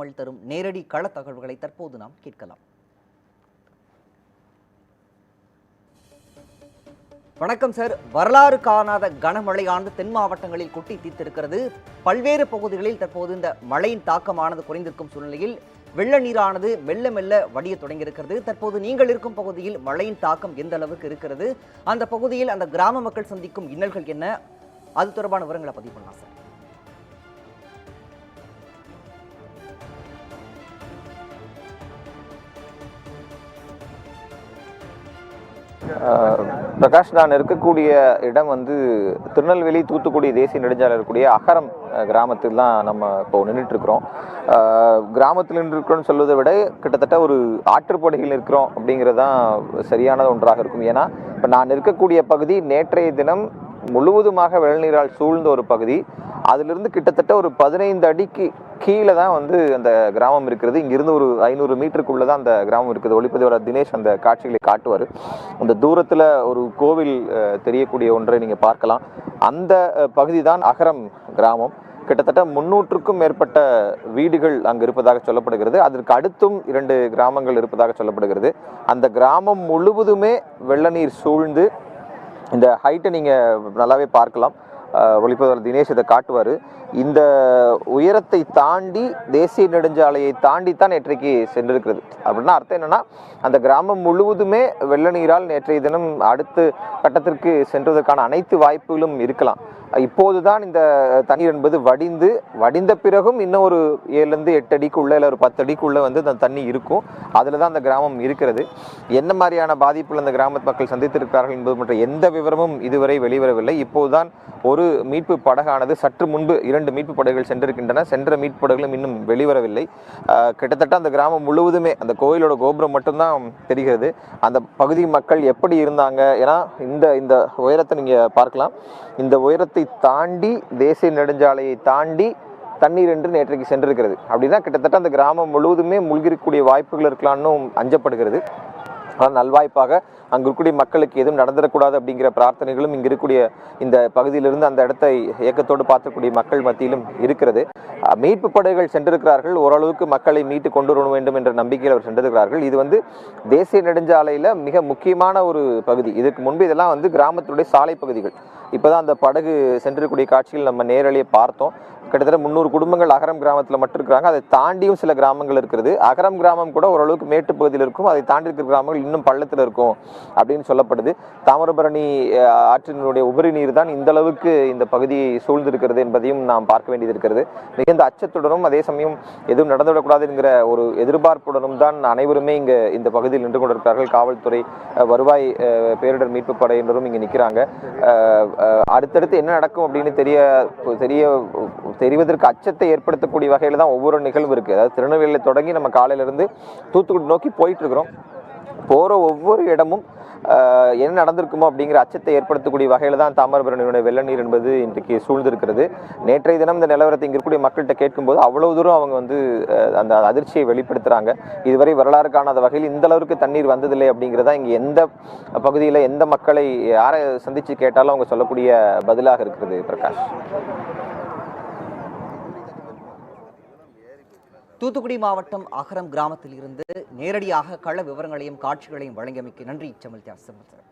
மல் தரும் நேரடி கள தகவல்களை தற்போது நாம் கேட்கலாம். வணக்கம் சார். வரலாறு காணாத கனமழையானது தென் மாவட்டங்களில் கொட்டி தீர்த்திருக்கிறது. பல்வேறு பகுதிகளில் தற்போது இந்த மழையின் தாக்கமானது குறைந்திருக்கும் சூழ்நிலையில் வெள்ள நீரானது மெல்ல மெல்ல வடிய தொடங்கியிருக்கிறது. தற்போது நீங்கள் இருக்கும் பகுதியில் மழையின் தாக்கம் எந்த அளவுக்கு இருக்கிறது? அந்த பகுதியில் அந்த கிராம மக்கள் சந்திக்கும் இன்னல்கள் என்ன? அது தொடர்பான விவரங்களை பதிவு பண்ணலாம் சார். பிரகாஷ் நான் இருக்கக்கூடிய இடம் வந்து திருநெல்வேலி தூத்துக்குடி தேசிய நெடுஞ்சாலை இருக்கக்கூடிய அகரம் கிராமத்தில் தான் நம்ம இப்போ நின்றுட்டு இருக்கிறோம் கிராமத்தில் நின்றுருக்கிறோம்னு சொல்வதை விட கிட்டத்தட்ட ஒரு ஆற்றுப்படுகையில் இருக்கிறோம் அப்படிங்கிறது தான் சரியானது ஒன்றாக இருக்கும். ஏன்னா இப்போ நான் இருக்கக்கூடிய பகுதி நேற்றைய தினம் முழுவதுமாக வெள்ளநீரால் சூழ்ந்த ஒரு பகுதி. அதிலிருந்து கிட்டத்தட்ட ஒரு பதினைந்து அடிக்கு கீழே தான் வந்து அந்த கிராமம் இருக்கிறது. இங்கிருந்து ஒரு ஐநூறு மீட்டருக்குள்ள தான் அந்த கிராமம் இருக்குது. ஒளிப்பதிவாளர் தினேஷ் அந்த காட்சிகளை காட்டுவார். அந்த தூரத்தில் ஒரு கோவில் தெரியக்கூடிய ஒன்றை நீங்கள் பார்க்கலாம். அந்த பகுதி தான் அகரம் கிராமம். கிட்டத்தட்ட முன்னூற்றுக்கும் மேற்பட்ட வீடுகள் அங்கு இருப்பதாக சொல்லப்படுகிறது. அதற்கு அடுத்தும் இரண்டு கிராமங்கள் இருப்பதாக சொல்லப்படுகிறது. அந்த கிராமம் முழுவதுமே வெள்ள நீர் சூழ்ந்து இந்த ஹைட்டை நீங்கள் நல்லாவே பார்க்கலாம். ஒளிப்பதிவாளர் தினேஷ் இதை காட்டுவார். இந்த உயரத்தை தாண்டி தேசிய நெடுஞ்சாலையை தாண்டி தான் நேற்றைக்கு சென்றிருக்கிறது. அப்படின்னா அர்த்தம் என்னென்னா அந்த கிராமம் முழுவதுமே வெள்ள நீரால் நேற்றைய தினம் அடுத்த கட்டத்திற்கு சென்றதற்கான அனைத்து வாய்ப்புகளும் இருக்கலாம். இப்போது தான் இந்த தண்ணீர் என்பது வடிந்து வடிந்த பிறகும் இன்னும் ஒரு ஏழுலேருந்து எட்டு அடிக்குள்ளே இல்லை ஒரு பத்து அடிக்குள்ளே வந்து அந்த தண்ணி இருக்கும். அதில் தான் அந்த கிராமம் இருக்கிறது. என்ன மாதிரியான பாதிப்புகள் அந்த கிராமத்து மக்கள் சந்தித்திருக்கிறார்கள் என்பது மற்ற எந்த விவரமும் இதுவரை வெளிவரவில்லை. இப்போதுதான் ஒரு மீட்பு படகானது சற்று முன்பு இரண்டு மீட்பு படகுகள் சென்றிருக்கின்றன. சென்ற மீட்பு படகுகளும் இன்னும் வெளிவரவில்லை. கிட்டத்தட்ட அந்த கிராமம் முழுவதுமே அந்த கோயிலோட கோபுரம் மட்டும்தான் தெரிகிறது. அந்த பகுதி மக்கள் எப்படி இருந்தாங்க? ஏன்னா இந்த இந்த உயரத்தை நீங்கள் பார்க்கலாம். இந்த உயரத்தை தாண்டி தேசிய நெடுஞ்சாலையை தாண்டி தண்ணீர் என்று நேற்றைக்கு சென்றிருக்கிறது. அப்படின்னா கிட்டத்தட்ட அந்த கிராமம் முழுவதுமே மூழ்கிருக்கக்கூடிய வாய்ப்புகள் இருக்கலாம்னு அஞ்சப்படுகிறது. ஆனால் நல்வாய்ப்பாக அங்கு இருக்கக்கூடிய மக்களுக்கு எதுவும் நடந்துடக்கூடாது அப்படிங்கிற பிரார்த்தனைகளும் இங்கே இருக்கக்கூடிய இந்த பகுதியிலிருந்து அந்த இடத்தை இயக்கத்தோடு பார்த்துக்கூடிய மக்கள் மத்தியிலும் இருக்கிறது. மீட்பு படைகள் சென்றிருக்கிறார்கள். ஓரளவுக்கு மக்களை மீட்டு கொண்டு வர வேண்டும் என்ற நம்பிக்கையில் அவர் சென்றிருக்கிறார்கள். இது வந்து தேசிய நெடுஞ்சாலையில் மிக முக்கியமான ஒரு பகுதி. இதுக்கு முன்பு இதெல்லாம் வந்து கிராமத்துடைய சாலை பகுதிகள். இப்போ தான் அந்த படகு சென்றிருக்கக்கூடிய காட்சிகள் நம்ம நேரடியே பார்த்தோம். கிட்டத்தட்ட முந்நூறு குடும்பங்கள் அகரம் கிராமத்தில் மட்டும் இருக்கிறாங்க. அதை தாண்டியும் சில கிராமங்கள் இருக்கிறது. அகரம் கிராமம் கூட ஓரளவுக்கு மேட்டு பகுதியில் இருக்கும். அதை தாண்டி இருக்கிற கிராமங்கள் இன்னும் பள்ளத்தில் இருக்கும் அப்படின்னு சொல்லப்படுது. தாமிரபரணி ஆற்றினுடைய உபரி நீர் தான் இந்த அளவுக்கு இந்த பகுதியை சூழ்ந்திருக்கிறது என்பதையும் நாம் பார்க்க வேண்டியது இருக்கிறது. மிகுந்த அச்சத்துடனும் அதே சமயம் எதுவும் நடந்துவிடக்கூடாது என்கிற ஒரு எதிர்பார்ப்புடனும் தான் அனைவருமே இங்கே இந்த பகுதியில் நின்று கொண்டிருக்கிறார்கள். காவல்துறை வருவாய் பேரிடர் மீட்பு படையினரும் இங்கே நிற்கிறாங்க அடுத்தடுத்து என்ன நடக்கும் அப்படின்னு தெரிய தெரிய தெரிவதற்கு அச்சத்தை ஏற்படுத்தக்கூடிய வகையில் தான் ஒவ்வொரு நிகழ்வு இருக்குது அதாவது திருநெல்வேலியில் தொடங்கி நம்ம காலையிலேருந்து தூத்துக்குடி நோக்கி போயிட்டுருக்குறோம் போகிற ஒவ்வொரு இடமும் என்ன நடந்திருக்குமோ அப்படிங்கிற அச்சத்தை ஏற்படுத்தக்கூடிய வகையில் தான் தாமிரபரணியுடைய வெள்ள நீர் என்பது இன்றைக்கு சூழ்ந்திருக்கிறது. நேற்றைய தினம் இந்த நிலவரத்தை இங்கே இருக்கக்கூடிய மக்கள்கிட்ட கேட்கும்போது அவ்வளவு தூரம் அவங்க வந்து அந்த அதிர்ச்சியை வெளிப்படுத்துகிறாங்க இதுவரை வரலாறு காணாத வகையில் இந்த அளவுக்கு தண்ணீர் வந்ததில்லை அப்படிங்கிறதா இங்கே எந்த பகுதியில் எந்த மக்களை யாரை சந்தித்து கேட்டாலும் அவங்க சொல்லக்கூடிய பதிலாக இருக்கிறது பிரகாஷ். தூத்துக்குடி மாவட்டம் அகரம் கிராமத்தில் இருந்து நேரடியாக கள விவரங்களையும் காட்சிகளையும் வழங்கியமைக்கு நன்றி செமல் சிம்மன் சார்